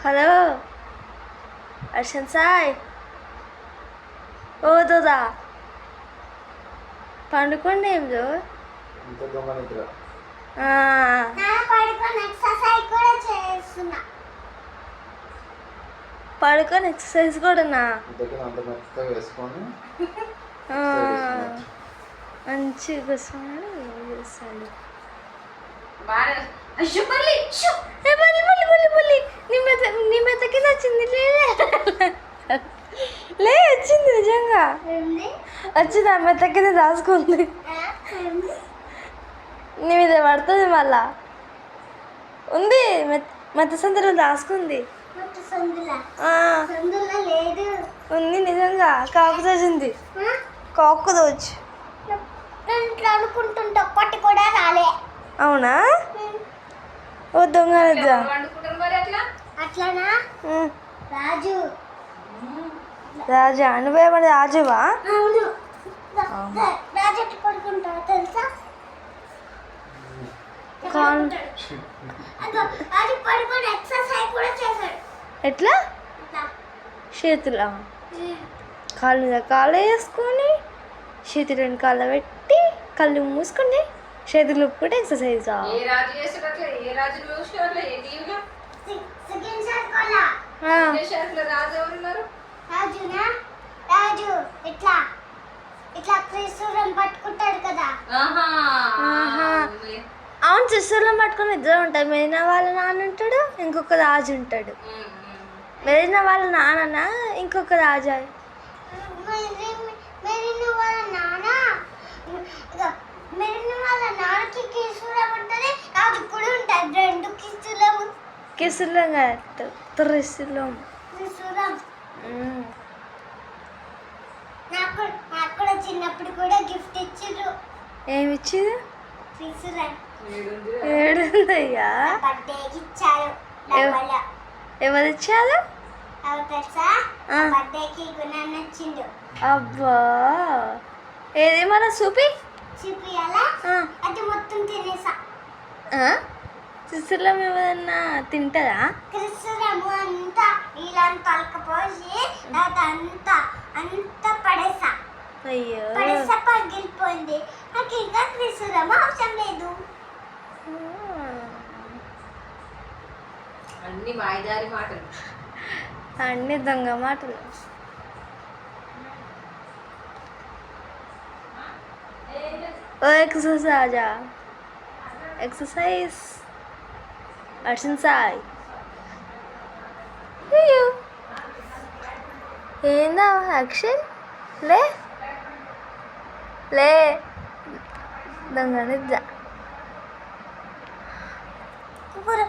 Hello అర్షన్ సాయ్ ఓ దోదా పండుకోండి ఏం పడుకొని ఎక్సర్సైజ్ కూడా చేస్తున్నా. పడుకొని ఎక్సర్సైజ్ కూడానా ఇంతకి అంత మెత్తగా వేసుకొని ఆ, exercise మంచిగా కూర్చొని చేస్తాడు? బాగా అయ్యో మళ్ళీ మళ్ళీ మళ్ళీ మళ్ళీ మళ్ళీ. నీ మెత నీ మెత కింద వచ్చింది లే. వచ్చింది నిజంగా. వచ్చింది ఆ మెత కింద దాచుకుంది. ఆ? ఏంది? నీ మీద పడుతుంది మళ్ళా. ఉంది మెత్త సందులో దాచుకుంది. ఉంది నిజంగా కాకు దోచింది ఆ? కాకు ఇట్లా అనుకుంటుంటే ఒక్కటి కూడా రాలే. అవునా? ఓ దొంగ రాజు. రాజా నువ్వేమన్నా రాజువా? ఎట్లా? తెలుసా చేతులా? కాళ్ళ మీద కాళ్ళు వేసుకొని చేతులు రెండు కాళ్ళ పెట్టి కళ్ళు మూసుకొని చేతులు కూడా ఎక్సర్సైజా రాజు ఏ సెకండ్ రాజు ఎవరున్నారు? రాజునా? రాజు ఇట్లా. ఇట్లా త్రిశూలం పట్టుకుంటాడు కదా. ఆహా. ఆహా. అవును చిస్సులో పట్టుకొని ఇద్దరు ఉంటాయి మెరిన వాళ్ళ నాన్న ఉంటాడు ఇంకొక రాజు ఉంటాడు. మెరిన వాళ్ళ నాన్న ఇంకొక రాజా? మరి మెరిన వాళ్ళ నాన్న? మెరిన వాళ్ళ నాన్నకి త్రిశూలం ఉంటుంది కిసులం కాదు త్రిశూలం. నాకు నాకు కూడా చిన్నప్పుడు కూడా గిఫ్ట్ ఇచ్చిర్రు. ఏమి ఇచ్చింది. ఏడుందయ్యా? ఎవరు ఇచ్చారు. అబ్బా! ఏది మన చూపి చూపియాలా ఆ, అది మొత్తం తినేసా. చిస్సులం ఏమన్నా తింటారా కృష్ణము అంతా నీళ్ళంతా తలకపోసి అదంతా అంతా పడేసా. అయ్యో. పడేసా పగిలిపోయింది. నాకు ఇంకా కృష్ణము అవసరం లేదు. అన్ని మాయదారి మాటలు. అన్ని దొంగ మాటలు. ఓ ఎక్సర్సైజ్ ఎక్సర్సైజ్ అర్షన్ సాయ్ అయ్యో ఏందా యాక్షన్ లే లే దొంగ నిద్ర కుకురు